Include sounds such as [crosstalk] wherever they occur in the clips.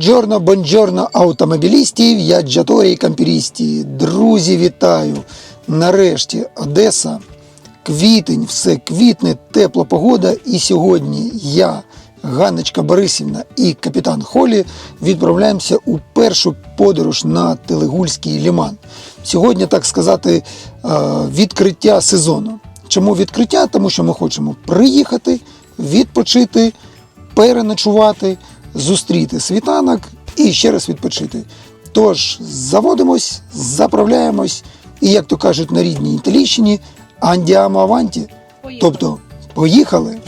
Бонджорно, бонджорно, автомобілістів, я Джаторій Кампірісті. Друзі, вітаю! Нарешті Одеса, квітень, все квітне, тепла погода. І сьогодні я, Ганночка Борисівна і капітан Холі відправляємося у першу подорож на Телегульський ліман. Сьогодні, так сказати, е, відкриття сезону. Чому відкриття? Тому що ми хочемо приїхати, відпочити, переночувати, зустріти світанок і ще раз відпочити. Тож заводимось, заправляємось, і, як то кажуть на рідній Італійщині, андіамо аванті. Тобто. Поїхали,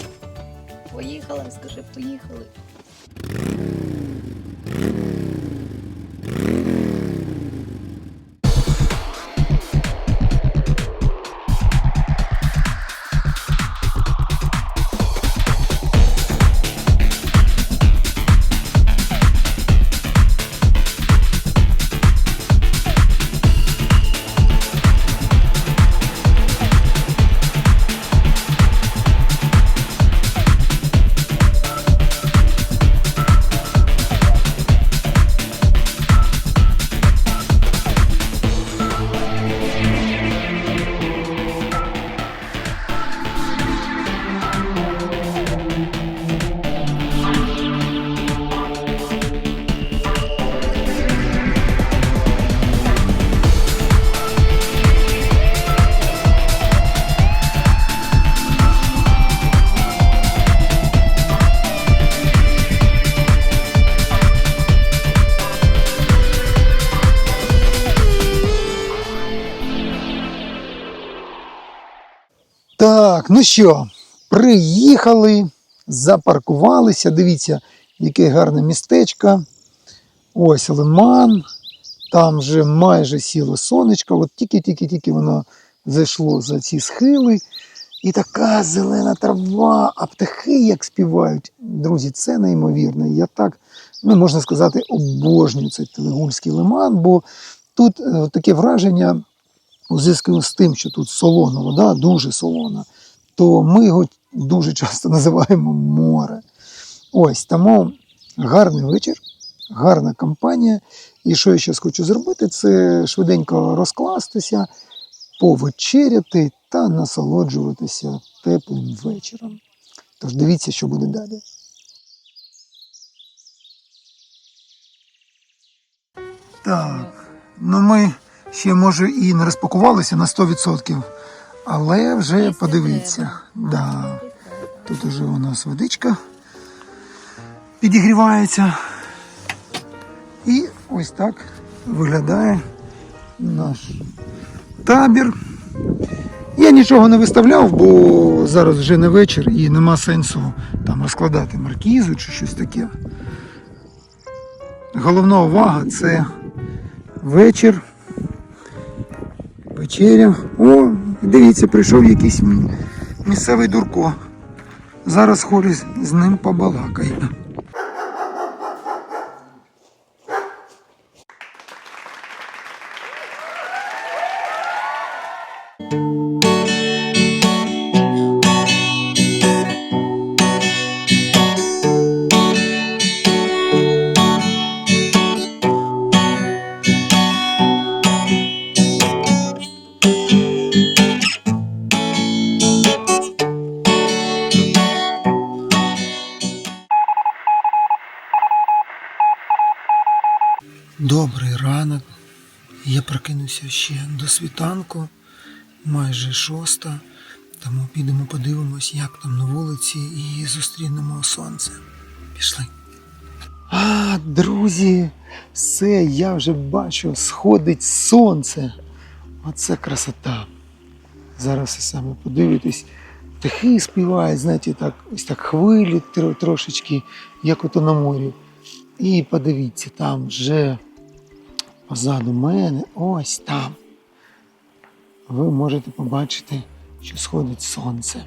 ну що, приїхали, запаркувалися. Дивіться, яке гарне містечко. Ось лиман. Там вже майже сіло сонечко. От тільки-тільки-тільки воно зайшло за ці схили. І така зелена трава, а птахи як співають. Друзі, це неймовірно. Я так, ну можна сказати, обожнюю цей Телегульський лиман, бо тут е, таке враження у зв'язку з тим, що тут солона вода, дуже солона, то ми його дуже часто називаємо море. Ось тому гарний вечір, гарна компанія. І що я зараз хочу зробити, це швиденько розкластися, повечеряти та насолоджуватися теплим вечором. Тож дивіться, що буде далі. Так, ну ми ще може і не розпакувалися на 100%, але вже подивіться. Да. Тут уже у нас водичка підігрівається. І ось так виглядає наш табір. Я нічого не виставляв, бо зараз вже не вечір і нема сенсу там розкладати маркізу чи щось таке. Головна увага це вечір, вечеря. О, дивіться, прийшов якийсь місцевий дурко. Зараз хорі з ним побалакає. Добрий ранок. Я прокинувся ще до світанку, майже шоста. Тому підемо подивимось, як там на вулиці, і зустрінемо сонце. Пішли. А, друзі, все, я вже бачу, сходить сонце. Оце красота. Зараз і саме подивитись. Птахи співають, знаєте, так, ось так хвилі трошечки, як ото на морі. І подивіться, там вже позаду мене, ось там. Ви можете побачити, що сходить сонце.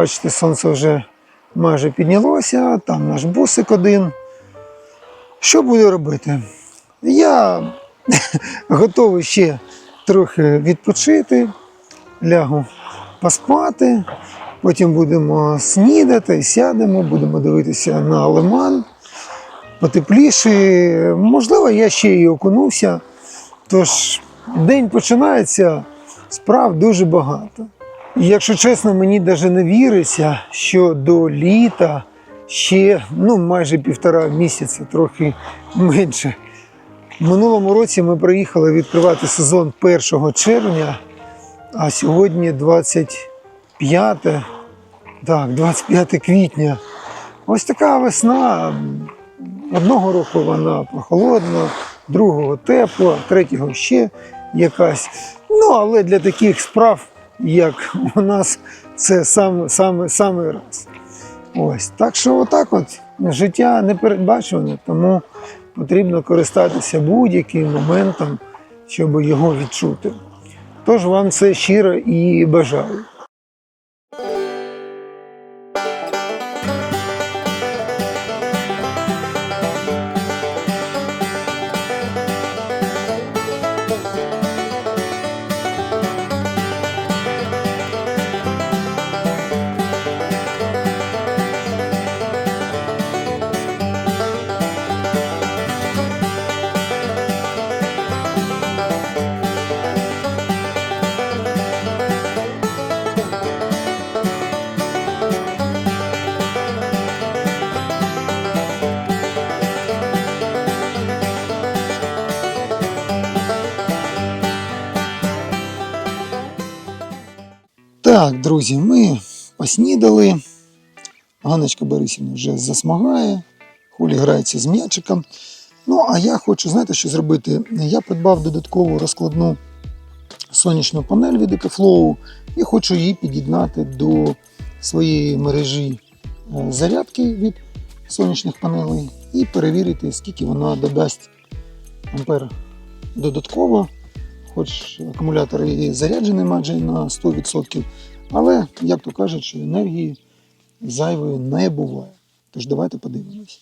Бачите, сонце вже майже піднялося, там наш бусик один. Що буду робити? Я [laughs] готовий ще трохи відпочити, лягу поспати, потім будемо снідати, сядемо, будемо дивитися на лиман. Потепліше, можливо, я ще й окунувся. Тож день починається, справ дуже багато. І якщо чесно, мені навіть не віриться, що до літа ще ну, майже півтора місяця, трохи менше. В минулому році ми приїхали відкривати сезон 1 червня, а сьогодні 25, так, 25 квітня. Ось така весна. Одного року вона прохолодна, другого тепла, третього ще якась. Ну, але для таких справ, як у нас, це саме, саме, саме раз. Ось. Так що отак от життя непередбачуване, тому потрібно користатися будь-яким моментом, щоб його відчути. Тож вам це щиро і бажаю. Так, друзі, ми поснідали. Ганочка Борисівна вже засмагає, Холі грається з м'ячиком. Ну, а я хочу, знаєте, що зробити? Я придбав додаткову розкладну сонячну панель від EcoFlow і хочу її під'єднати до своєї мережі е, зарядки від сонячних панелей і перевірити, скільки вона додасть ампер додатково. Хоч акумулятор і заряджений майже на 100%, але, як то кажуть, енергії зайвої не буває. Тож давайте подивимось.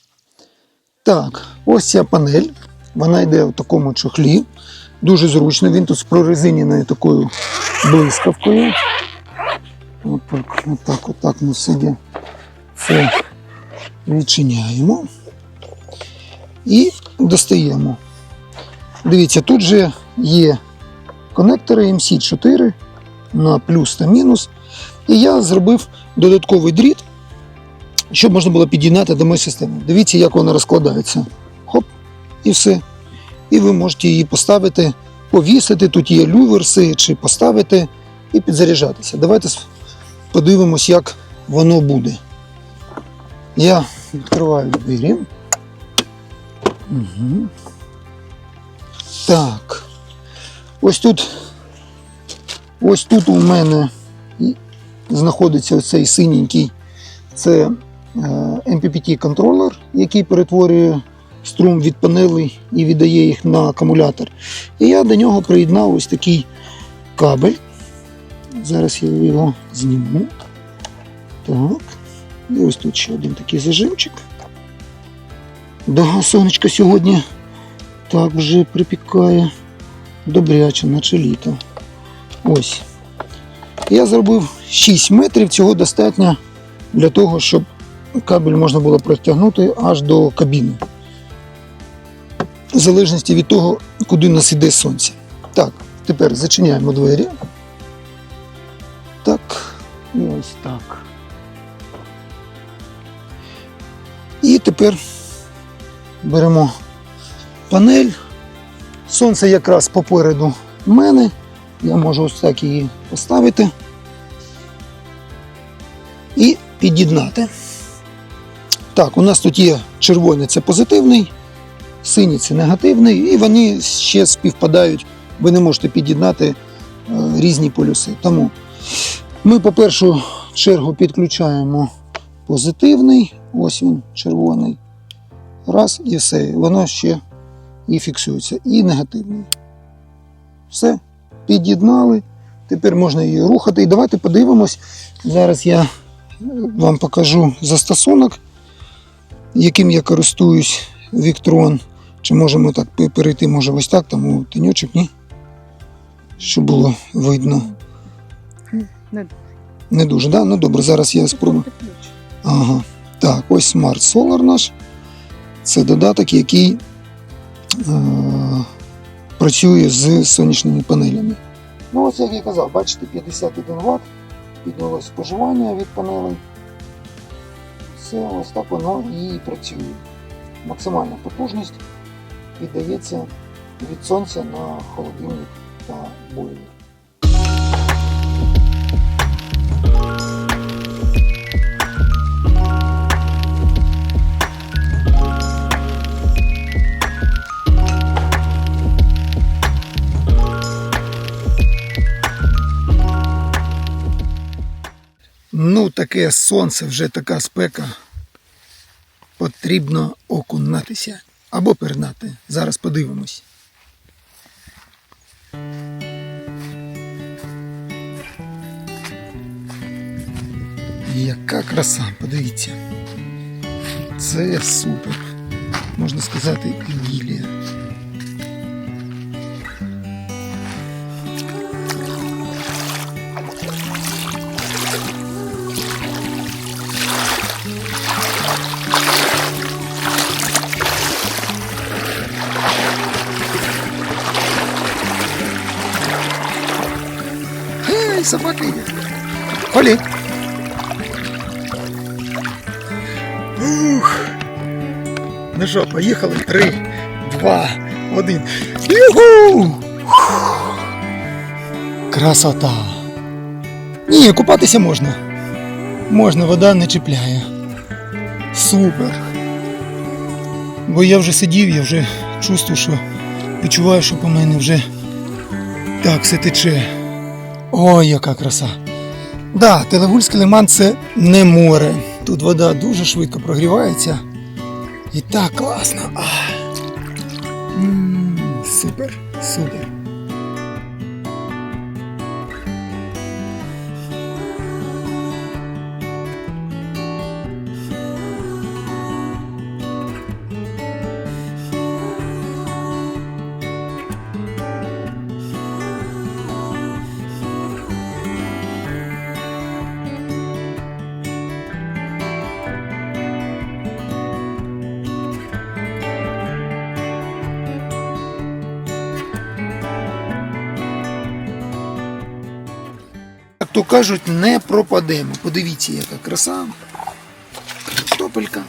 Так, ось ця панель. Вона йде в такому чохлі. Дуже зручно. Він тут з прорезиненою такою блискавкою. Отак, отак, отак ми сидя це відчиняємо і достаємо. Дивіться, тут же є конектори MC4 на плюс та мінус. І я зробив додатковий дріт, щоб можна було під'єднати до моєї системи. Дивіться, як вона розкладається. Хоп, і все. І ви можете її поставити, повісити. Тут є люверси, чи поставити і підзаряджатися. Давайте подивимось, як воно буде. Я відкриваю двері. Угу. Так. Ось тут, ось тут у мене знаходиться оцей синенький. Це е, MPPT контролер, який перетворює струм від панелей і віддає їх на акумулятор. І я до нього приєднав ось такий кабель. Зараз я його зніму. Так. І ось тут ще один такий зажимчик. Да, сонечко сьогодні так вже припікає добряче, наче літо. Ось. Я зробив 6 метрів, цього достатньо для того, щоб кабель можна було протягнути аж до кабіни. В залежності від того, куди нас іде сонце. Так, тепер зачиняємо двері. Так, і ось так. І тепер беремо панель. Сонце якраз попереду мене. Я можу ось так її поставити і під'єднати. Так, у нас тут є червоний це позитивний, синій це негативний, і вони ще співпадають. Ви не можете під'єднати е, різні полюси. Тому ми по першу чергу підключаємо позитивний, ось він червоний. Раз і все. Воно ще і фіксується. І негативний. Все, під'єднали. Тепер можна її рухати. І давайте подивимось. Зараз я вам покажу застосунок, яким я користуюсь Віктрон. Чи можемо так перейти, може ось так, там у теньочок, ні? Щоб було видно. Не Не дуже, да? Ну добре, зараз я спробую. Ага. Так, ось Smart Solar наш. Це додаток, який е, працює з сонячними панелями. Ну, ось як я казав, бачите, 51 Вт. Піднялось споживання від панелей. Все, ось так воно і працює. Максимальна потужність віддається від сонця на холодильник та бойлер. Ну, таке сонце, вже така спека. Потрібно окунатися або пернати. Зараз подивимось. Яка краса, подивіться. Це супер. Можна сказати, іділія. Холі. Ух. Ну що, поїхали? Три, два, один. Юху! Красота. Ні, купатися можна. Можна, вода не чіпляє. Супер. Бо я вже сидів, я вже чувствую, що відчуваю, що по мене вже так все тече. Ой, яка краса. Да, Телегульський лиман це не море. Тут вода дуже швидко прогрівається. І так класно. А. М, Супер, супер. То кажуть, не пропадемо. Подивіться, яка краса. Картопелька.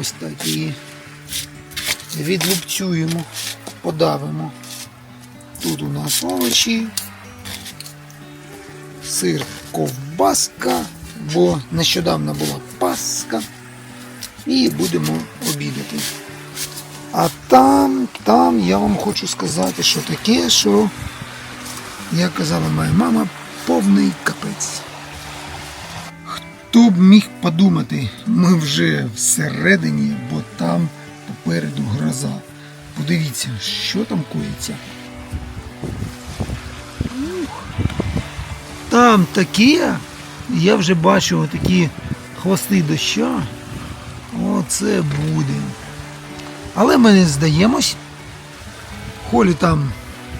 Ось так і відлупцюємо, подавимо. Тут у нас овочі, сир, ковбаска, бо нещодавно була паска. І будемо обідати. А там, там я вам хочу сказати, що таке, що як казала моя мама, повний капець. Хто б міг подумати, ми вже всередині, бо там попереду гроза. Подивіться, що там коїться. Там таке, я вже бачу такі хвости доща. Оце буде. Але ми не здаємось. Холі там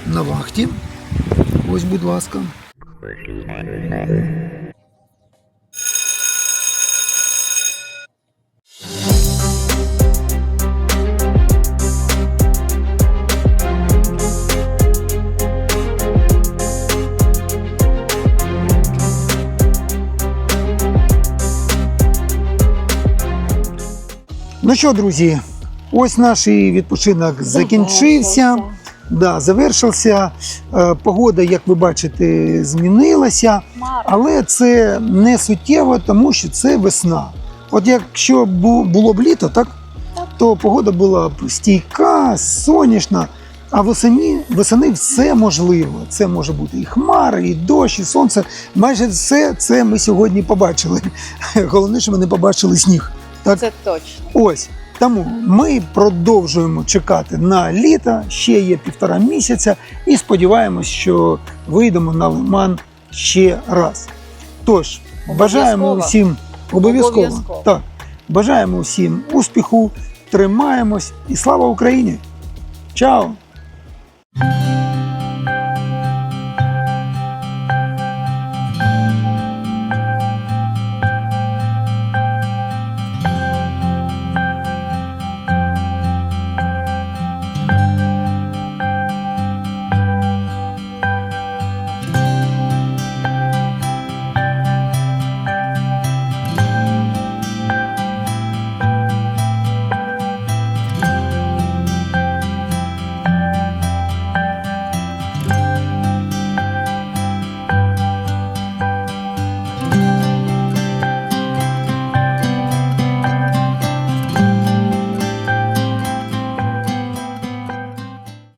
на вахті. Ось, будь ласка. Ну що, друзі, ось наш відпочинок закінчився. Да, завершився. Е, Погода, як ви бачите, змінилася, але це не суттєво, тому що це весна. От якщо було б літо, так, то погода була б стійка, сонячна, а восені, восени все можливо. Це може бути і хмари, і дощ, і сонце. Майже все це ми сьогодні побачили. [laughs] Головне, що ми не побачили сніг. Так? Це точно. Ось тому ми продовжуємо чекати на літо, ще є півтора місяця, і сподіваємось, що вийдемо на лиман ще раз. Тож, бажаємо всім обов'язково обов так, бажаємо всім успіху, тримаємось і слава Україні! Чао!